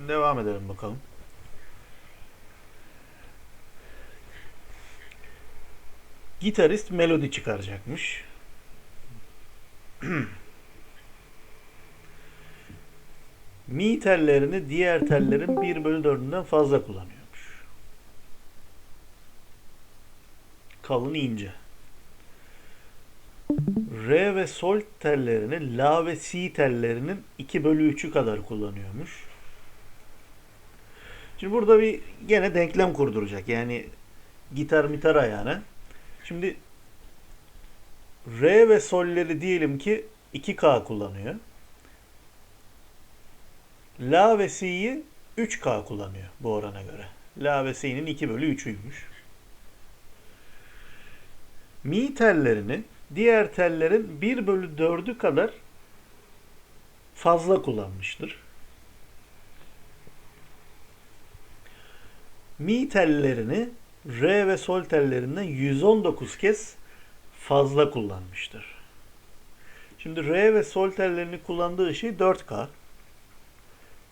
Şimdi devam edelim bakalım. Gitarist melodi çıkaracakmış. Mi tellerini diğer tellerin 1 bölü 4'ünden fazla kullanıyormuş. Kalın ince. Re ve sol tellerini La ve Si tellerinin 2 bölü 3'ü kadar kullanıyormuş. Şimdi burada bir gene denklem kurduracak. Yani gitar mitar ayağına. Şimdi Re ve solleri diyelim ki 2K kullanıyor. La ve Si'yi 3K kullanıyor bu orana göre. La ve Si'nin 2 bölü 3'üymüş. Mi tellerini diğer tellerin 1 bölü 4'ü kadar fazla kullanmıştır. Mi tellerini re ve sol tellerinden 119 kez fazla kullanmıştır. Şimdi re ve sol tellerini kullandığı şey 4K.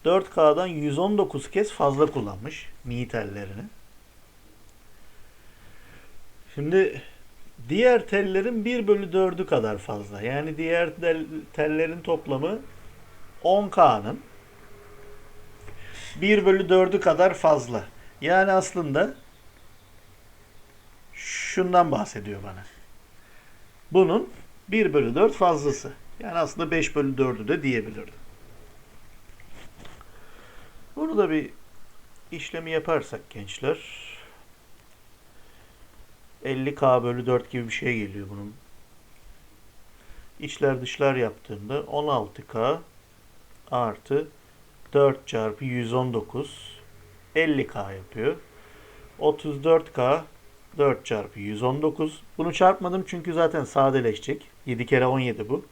4K'dan 119 kez fazla kullanmış mi tellerini. Şimdi diğer tellerin 1 bölü 4'ü kadar fazla. Yani diğer tel- tellerin toplamı 10K'nın 1 bölü 4'ü kadar fazla. Yani aslında şundan bahsediyor bana. Bunun 1 bölü 4 fazlası. Yani aslında 5 bölü 4'ü de diyebilirdim. Bunu da bir işlemi yaparsak gençler 50k bölü 4 gibi bir şey geliyor bunun. İçler dışlar yaptığımda 16k artı 4 çarpı 119 50k yapıyor. 34k 4 çarpı 119. Bunu çarpmadım çünkü zaten sadeleşecek. 7 kere 17 bu.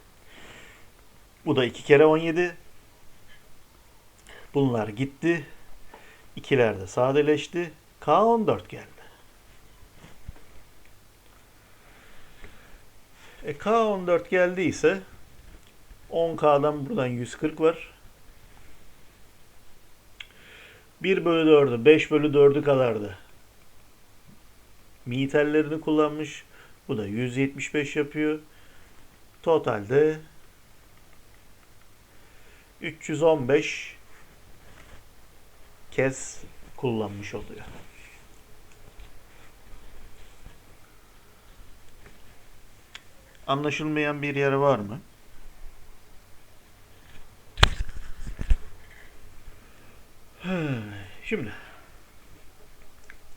Bu da 2 kere 17. Bunlar gitti. İkiler de sadeleşti. K 14 geldi. E K 14 geldiyse 10K'dan buradan 140 var. 1 bölü 4'ü 5 bölü 4'ü kadardı. Mi tellerini kullanmış. Bu da 175 yapıyor. Totalde 315 kez kullanmış oluyor. Anlaşılmayan bir yeri var mı? Şimdi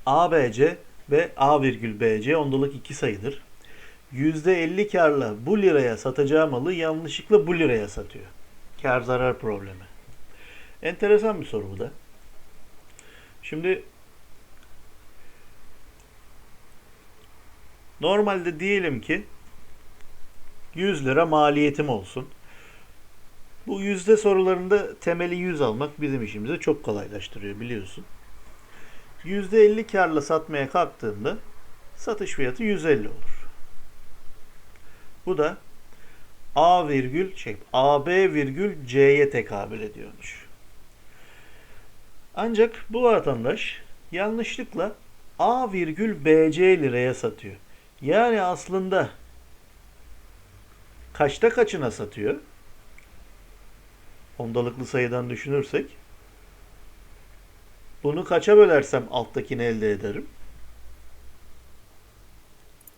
ABC ve A virgül BC ondalık iki sayıdır. %50 karla bu liraya satacağı malı yanlışlıkla bu liraya satıyor. Kar zarar problemi. Enteresan bir soru bu da. Şimdi normalde diyelim ki 100 lira maliyetim olsun. Bu yüzde sorularında temeli 100 almak bizim işimizi çok kolaylaştırıyor biliyorsun. %50 karla satmaya kalktığında satış fiyatı 150 olur. Bu da A virgül şey AB virgül C'ye tekabül ediyormuş. Ancak bu vatandaş yanlışlıkla A virgül BC liraya satıyor. Yani aslında kaçta kaçına satıyor? Ondalıklı sayıdan düşünürsek bunu kaça bölersem alttakini elde ederim?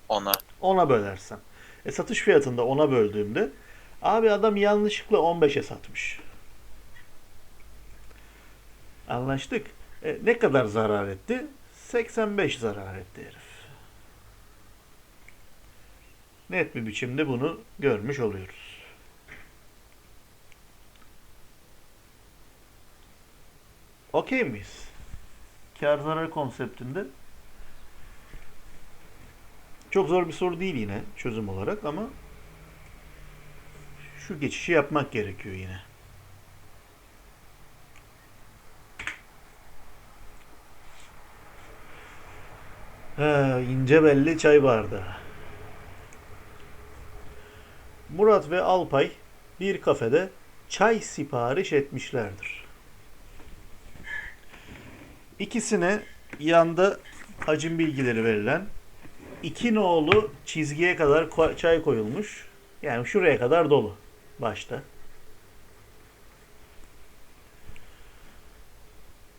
Ona. 10'a bölersem. E satış fiyatında 10'a böldüğümde abi adam yanlışlıkla 15'e satmış. Anlaştık. E, ne kadar zarar etti? 85 zarar etti herif. Net bir biçimde bunu görmüş oluyoruz. Okey miyiz? Kar zarar konseptinde çok zor bir soru değil yine çözüm olarak ama şu geçişi yapmak gerekiyor yine. He, ince belli çay bardağı. Murat ve Alpay bir kafede çay sipariş etmişlerdir. İkisine yanda hacim bilgileri verilen iki nolu çizgiye kadar çay koyulmuş. Yani şuraya kadar dolu başta.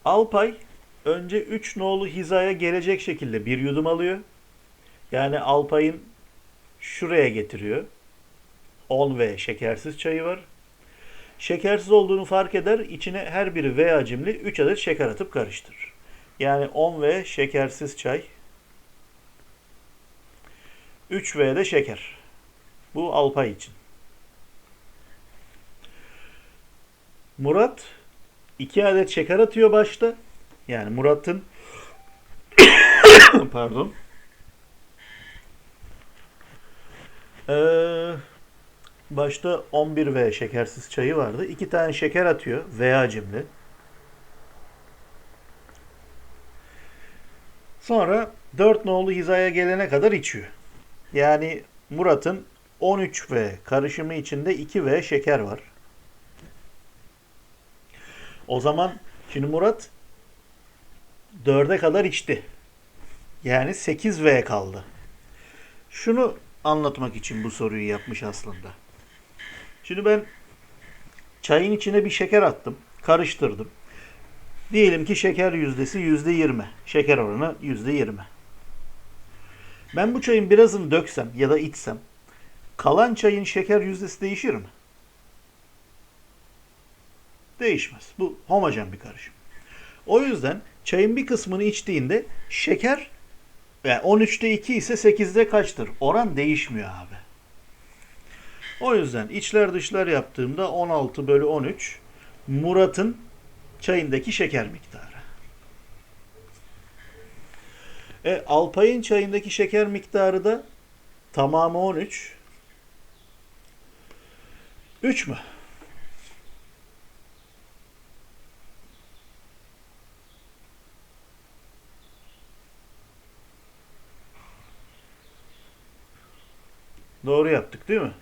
Alpay önce 3 nolu hizaya gelecek şekilde bir yudum alıyor. Yani Alpay'ın şuraya getiriyor. 10 ve şekersiz çayı var. Şekersiz olduğunu fark eder. içine her biri V hacimli 3 adet şeker atıp karıştırır. Yani 10 V şekersiz çay. 3 V de şeker. Bu Alpay için. Murat 2 adet şeker atıyor başta. Yani Murat'ın pardon. Ee, başta 11 V şekersiz çayı vardı. 2 tane şeker atıyor V hacimli. Sonra 4 nolu hizaya gelene kadar içiyor. Yani Murat'ın 13 V karışımı içinde 2 V şeker var. O zaman şimdi Murat 4'e kadar içti. Yani 8 V kaldı. Şunu anlatmak için bu soruyu yapmış aslında. Şimdi ben çayın içine bir şeker attım. Karıştırdım. Diyelim ki şeker yüzdesi yüzde yirmi. Şeker oranı yüzde yirmi. Ben bu çayın birazını döksem ya da içsem kalan çayın şeker yüzdesi değişir mi? Değişmez. Bu homojen bir karışım. O yüzden çayın bir kısmını içtiğinde şeker yani 13'te 2 ise 8'de kaçtır? Oran değişmiyor abi. O yüzden içler dışlar yaptığımda 16 bölü 13 Murat'ın çayındaki şeker miktarı. E, Alpay'ın çayındaki şeker miktarı da tamamı 13. 3 mü? Doğru yaptık değil mi?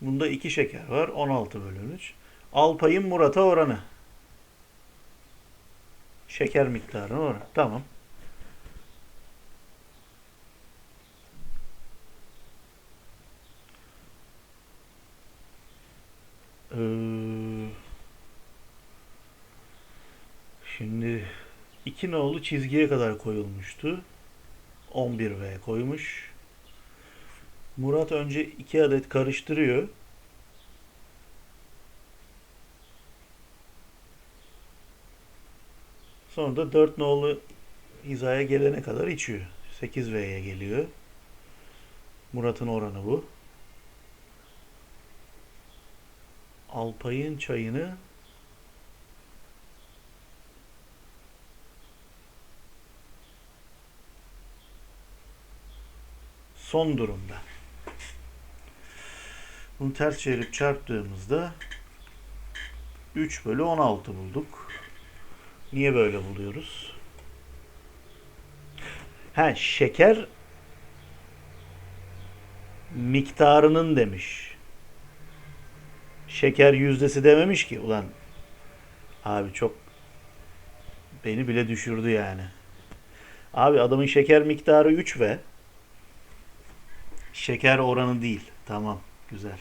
Bunda 2 şeker var. 16 bölü 13. Alpay'ın Murat'a oranı. Şeker miktarı oranı. Tamam. Ee, şimdi iki nolu çizgiye kadar koyulmuştu. 11V koymuş. Murat önce 2 adet karıştırıyor. Sonra da 4 nolu hizaya gelene kadar içiyor. 8V'ye geliyor. Murat'ın oranı bu. Alpay'ın çayını son durumda. Bunu ters çevirip çarptığımızda 3 bölü 16 bulduk. Niye böyle buluyoruz? Ha şeker miktarının demiş. Şeker yüzdesi dememiş ki. Ulan abi çok beni bile düşürdü yani. Abi adamın şeker miktarı 3 ve şeker oranı değil. Tamam. Güzel.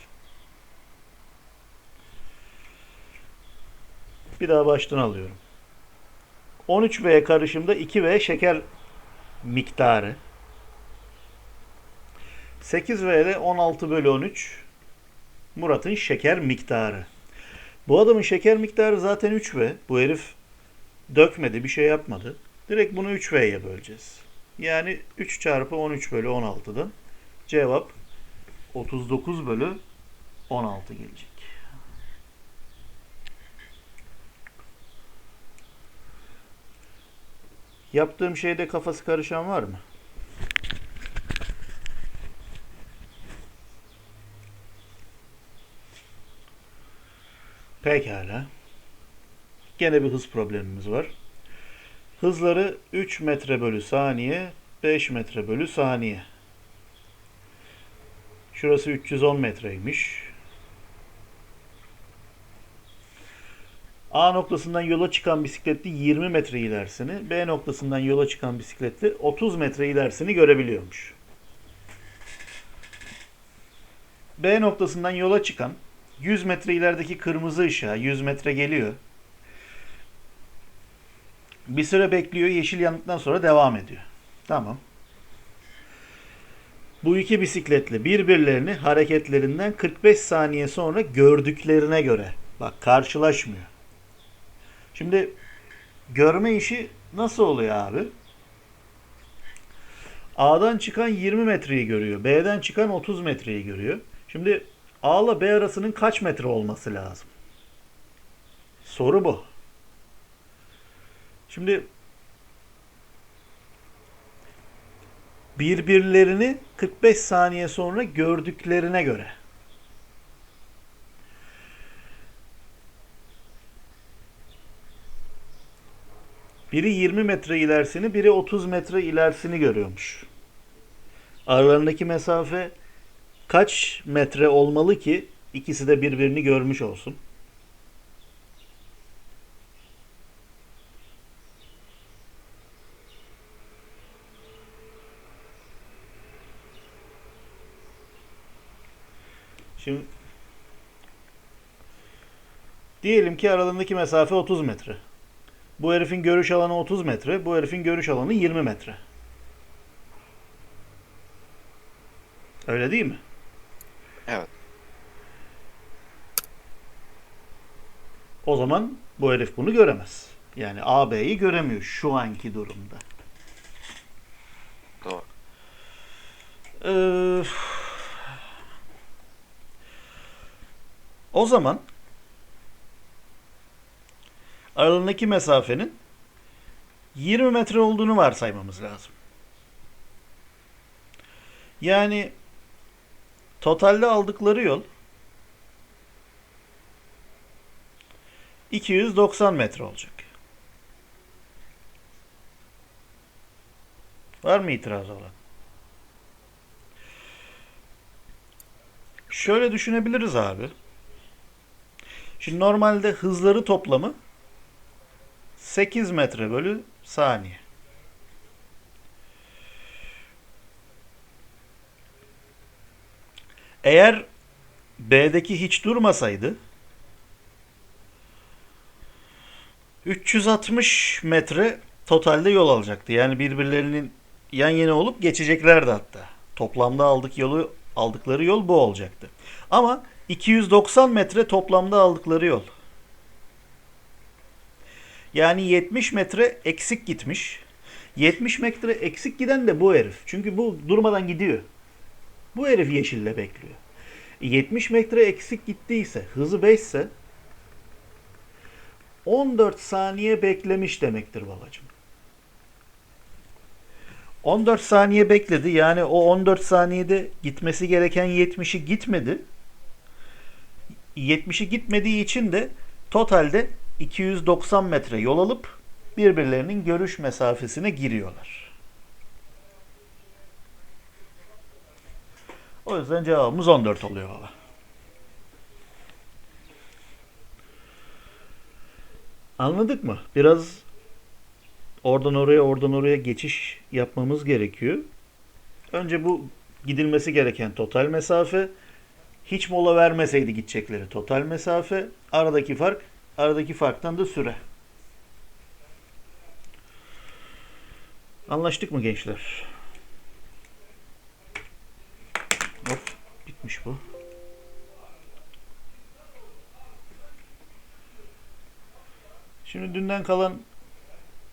Bir daha baştan alıyorum. 13V karışımda 2V şeker miktarı. 8V'de 16 bölü 13 Murat'ın şeker miktarı. Bu adamın şeker miktarı zaten 3V. Bu herif dökmedi, bir şey yapmadı. Direkt bunu 3V'ye böleceğiz. Yani 3 çarpı 13 bölü 16'dan cevap 39 bölü 16 gelecek. Yaptığım şeyde kafası karışan var mı? Pekala. Gene bir hız problemimiz var. Hızları 3 metre bölü saniye, 5 metre bölü saniye. Şurası 310 metreymiş. A noktasından yola çıkan bisikletli 20 metre ilerisini, B noktasından yola çıkan bisikletli 30 metre ilerisini görebiliyormuş. B noktasından yola çıkan 100 metre ilerideki kırmızı ışığa 100 metre geliyor. Bir süre bekliyor, yeşil yandıktan sonra devam ediyor. Tamam. Bu iki bisikletli birbirlerini hareketlerinden 45 saniye sonra gördüklerine göre. Bak karşılaşmıyor. Şimdi görme işi nasıl oluyor abi? A'dan çıkan 20 metreyi görüyor. B'den çıkan 30 metreyi görüyor. Şimdi A ile B arasının kaç metre olması lazım? Soru bu. Şimdi birbirlerini 45 saniye sonra gördüklerine göre. Biri 20 metre ilerisini, biri 30 metre ilerisini görüyormuş. Aralarındaki mesafe kaç metre olmalı ki ikisi de birbirini görmüş olsun? Şimdi diyelim ki aralarındaki mesafe 30 metre. Bu herifin görüş alanı 30 metre, bu herifin görüş alanı 20 metre. Öyle değil mi? Evet. O zaman bu herif bunu göremez. Yani AB'yi göremiyor şu anki durumda. Doğru. Ee, o zaman aralarındaki mesafenin 20 metre olduğunu varsaymamız lazım. Yani totalde aldıkları yol 290 metre olacak. Var mı itiraz olan? Şöyle düşünebiliriz abi. Şimdi normalde hızları toplamı 8 metre bölü saniye. Eğer B'deki hiç durmasaydı 360 metre totalde yol alacaktı. Yani birbirlerinin yan yana olup geçeceklerdi hatta. Toplamda aldık yolu aldıkları yol bu olacaktı. Ama 290 metre toplamda aldıkları yol. Yani 70 metre eksik gitmiş. 70 metre eksik giden de bu herif. Çünkü bu durmadan gidiyor. Bu herif yeşille bekliyor. 70 metre eksik gittiyse, hızı 5 ise 14 saniye beklemiş demektir babacığım. 14 saniye bekledi. Yani o 14 saniyede gitmesi gereken 70'i gitmedi. 70'i gitmediği için de totalde 290 metre yol alıp birbirlerinin görüş mesafesine giriyorlar. O yüzden cevabımız 14 oluyor baba. Anladık mı? Biraz oradan oraya oradan oraya geçiş yapmamız gerekiyor. Önce bu gidilmesi gereken total mesafe. Hiç mola vermeseydi gidecekleri total mesafe. Aradaki fark, aradaki farktan da süre. Anlaştık mı gençler? Hop, bitmiş bu. Şimdi dünden kalan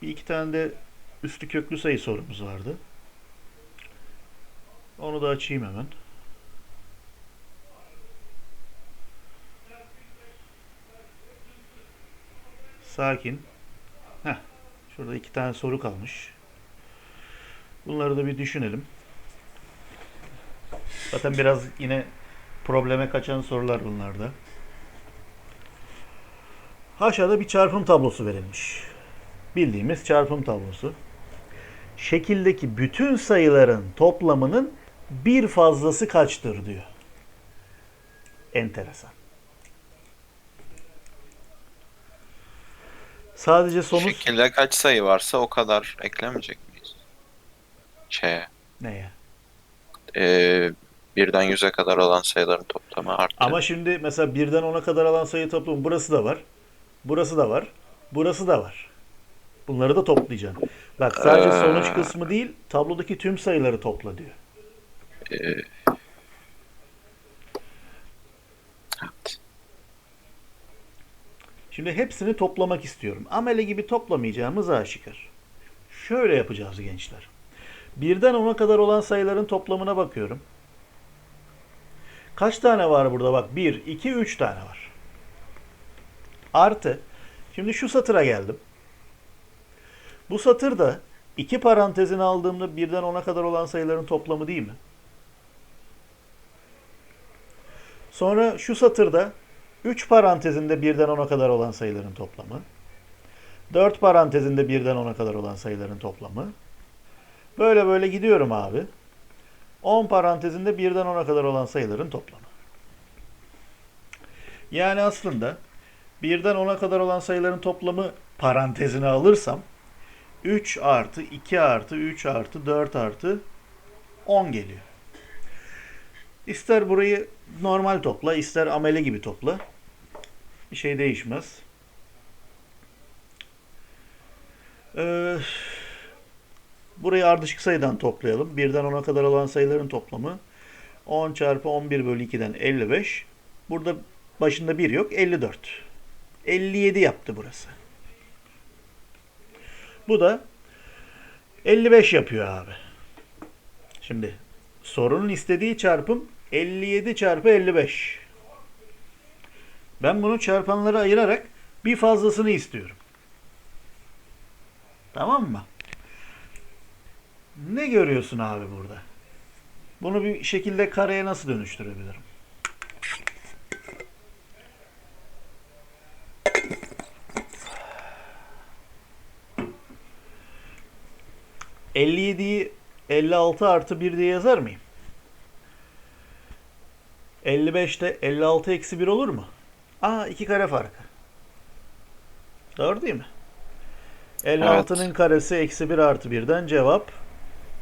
bir iki tane de üstü köklü sayı sorumuz vardı. Onu da açayım hemen. Sakin. Heh, şurada iki tane soru kalmış. Bunları da bir düşünelim. Zaten biraz yine probleme kaçan sorular bunlarda. Aşağıda bir çarpım tablosu verilmiş. Bildiğimiz çarpım tablosu. Şekildeki bütün sayıların toplamının bir fazlası kaçtır diyor. Enteresan. Sadece sonuç Şekilde kaç sayı varsa o kadar eklemeyecek miyiz? Şeye. neye? Ee, birden yüze kadar olan sayıların toplamı artı. Ama şimdi mesela birden 10'a kadar alan sayı toplamı burası da var. Burası da var. Burası da var. Bunları da toplayacaksın. Bak sadece Ee. sonuç kısmı değil, tablodaki tüm sayıları topla diyor. Ee, Şimdi hepsini toplamak istiyorum. Amele gibi toplamayacağımız aşikar. Şöyle yapacağız gençler. Birden 10'a kadar olan sayıların toplamına bakıyorum. Kaç tane var burada? Bak 1, 2, 3 tane var. Artı. Şimdi şu satıra geldim. Bu satırda iki parantezini aldığımda birden 10'a kadar olan sayıların toplamı değil mi? Sonra şu satırda 3 parantezinde birden 10'a kadar olan sayıların toplamı. 4 parantezinde birden 10'a kadar olan sayıların toplamı. Böyle böyle gidiyorum abi. 10 parantezinde birden 10'a kadar olan sayıların toplamı. Yani aslında birden 10'a kadar olan sayıların toplamı parantezine alırsam 3 artı 2 artı 3 artı 4 artı 10 geliyor. İster burayı normal topla, ister amele gibi topla. Bir şey değişmez. Ee, burayı ardışık sayıdan toplayalım. Birden 10'a kadar olan sayıların toplamı 10 çarpı 11 bölü 2'den 55. Burada başında 1 yok. 54. 57 yaptı burası. Bu da 55 yapıyor abi. Şimdi sorunun istediği çarpım 57 çarpı 55. Ben bunu çarpanlara ayırarak bir fazlasını istiyorum. Tamam mı? Ne görüyorsun abi burada? Bunu bir şekilde kareye nasıl dönüştürebilirim? ...57'yi 56 artı 1 diye yazar mıyım? 55'te 56 eksi 1 olur mu? Aa 2 kare farkı. Doğru değil mi? 56'nın karesi eksi 1 artı 1'den cevap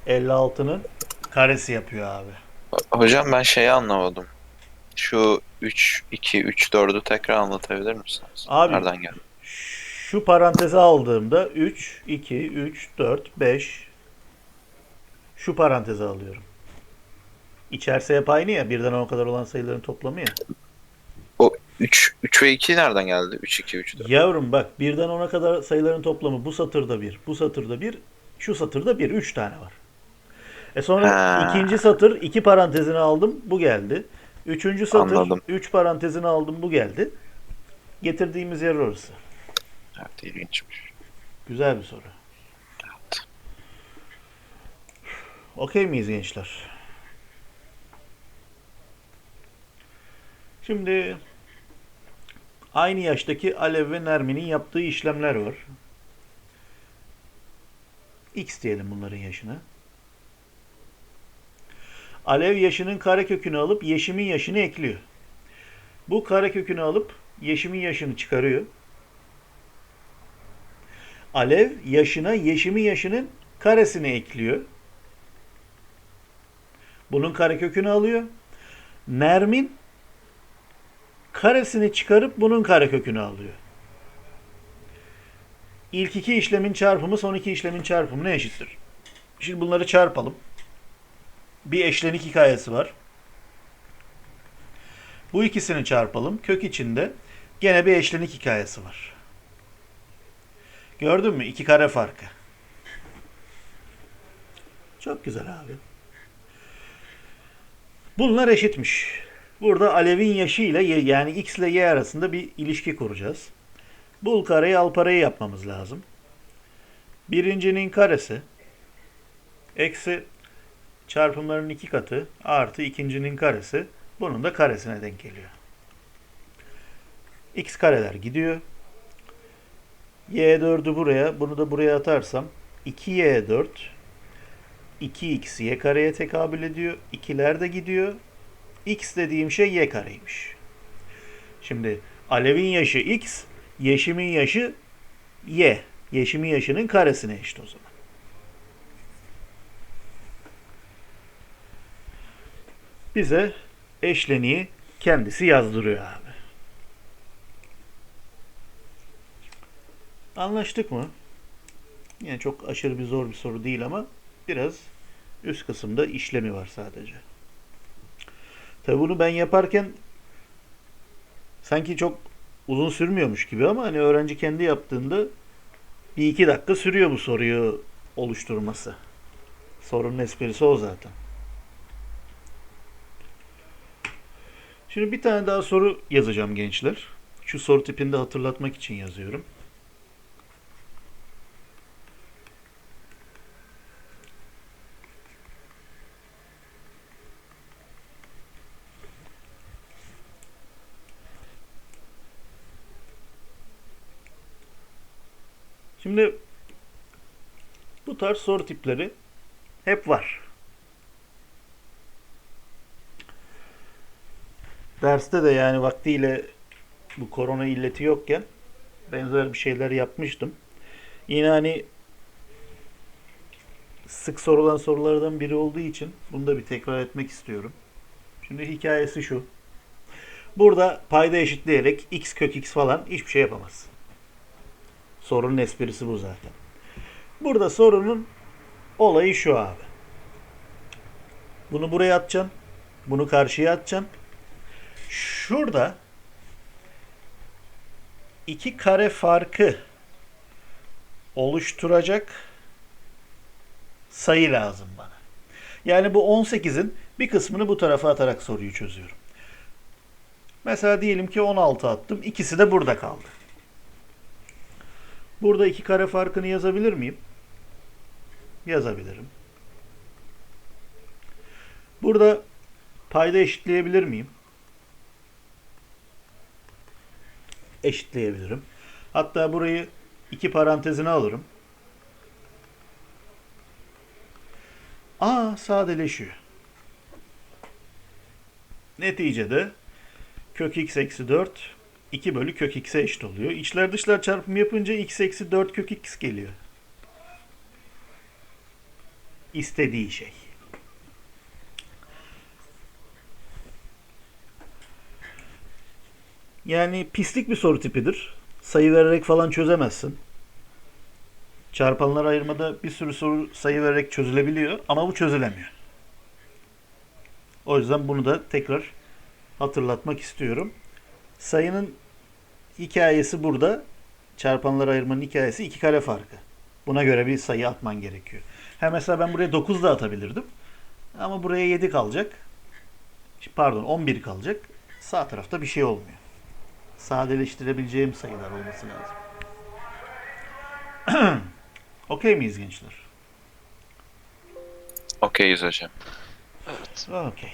56'nın karesi yapıyor abi. Hocam ben şeyi anlamadım. Şu 3, 2, 3, 4'ü tekrar anlatabilir misiniz? Abi- Nereden geldi? Şu paranteze aldığımda 3, 2, 3, 4, 5 şu paranteze alıyorum. İçerisi hep aynı ya. Birden o kadar olan sayıların toplamı ya. O 3, 3 ve 2 nereden geldi? 3, 2, 3, 4. Yavrum bak birden ona kadar sayıların toplamı bu satırda bir, bu satırda bir, şu satırda bir. Üç tane var. E sonra Ha. ikinci satır iki parantezini aldım bu geldi. Üçüncü satır Anladım. üç parantezini aldım bu geldi. Getirdiğimiz yer orası. Evet ilginçmiş. Güzel bir soru. Evet. Okey miyiz gençler? Şimdi aynı yaştaki Alev ve Nermin'in yaptığı işlemler var. X diyelim bunların yaşına. Alev yaşının karekökünü alıp Yeşim'in yaşını ekliyor. Bu karekökünü alıp Yeşim'in yaşını çıkarıyor. Alev yaşına Yeşim'in yaşının karesini ekliyor. Bunun karekökünü alıyor. Nermin karesini çıkarıp bunun karekökünü alıyor. İlk iki işlemin çarpımı son iki işlemin çarpımına eşittir. Şimdi bunları çarpalım. Bir eşlenik hikayesi var. Bu ikisini çarpalım. Kök içinde gene bir eşlenik hikayesi var. Gördün mü? İki kare farkı. Çok güzel abi. Bunlar eşitmiş. Burada Alev'in yaşı ile yani X ile Y arasında bir ilişki kuracağız. Bul kareyi al parayı yapmamız lazım. Birincinin karesi eksi çarpımların iki katı artı ikincinin karesi bunun da karesine denk geliyor. X kareler gidiyor. Y4'ü buraya, bunu da buraya atarsam 2Y4 2x y kareye tekabül ediyor. İkiler de gidiyor. X dediğim şey y kareymiş. Şimdi Alev'in yaşı x, Yeşim'in yaşı y. Yeşimi yaşının karesine eşit o zaman. Bize eşleniği kendisi yazdırıyor abi. Anlaştık mı? Yani çok aşırı bir zor bir soru değil ama biraz üst kısımda işlemi var sadece. Tabi bunu ben yaparken sanki çok uzun sürmüyormuş gibi ama hani öğrenci kendi yaptığında bir iki dakika sürüyor bu soruyu oluşturması. Sorunun esprisi o zaten. Şimdi bir tane daha soru yazacağım gençler. Şu soru tipinde hatırlatmak için yazıyorum. Şimdi bu tarz soru tipleri hep var. Derste de yani vaktiyle bu korona illeti yokken benzer bir şeyler yapmıştım. Yine hani sık sorulan sorulardan biri olduğu için bunu da bir tekrar etmek istiyorum. Şimdi hikayesi şu. Burada payda eşitleyerek x kök x falan hiçbir şey yapamazsın. Sorunun esprisi bu zaten. Burada sorunun olayı şu abi. Bunu buraya atacaksın. Bunu karşıya atacaksın. Şurada iki kare farkı oluşturacak sayı lazım bana. Yani bu 18'in bir kısmını bu tarafa atarak soruyu çözüyorum. Mesela diyelim ki 16 attım. İkisi de burada kaldı. Burada iki kare farkını yazabilir miyim? Yazabilirim. Burada payda eşitleyebilir miyim? Eşitleyebilirim. Hatta burayı iki parantezine alırım. Aa sadeleşiyor. Neticede kök x eksi 4 2 bölü kök x'e eşit oluyor. İçler dışlar çarpımı yapınca x eksi 4 kök x geliyor. İstediği şey. Yani pislik bir soru tipidir. Sayı vererek falan çözemezsin. Çarpanlar ayırmada bir sürü soru sayı vererek çözülebiliyor ama bu çözülemiyor. O yüzden bunu da tekrar hatırlatmak istiyorum. Sayının hikayesi burada. Çarpanları ayırmanın hikayesi iki kare farkı. Buna göre bir sayı atman gerekiyor. Ha mesela ben buraya 9 da atabilirdim. Ama buraya 7 kalacak. Pardon 11 kalacak. Sağ tarafta bir şey olmuyor. Sadeleştirebileceğim sayılar olması lazım. Okey miyiz gençler? Okeyiz hocam. Evet. Okey.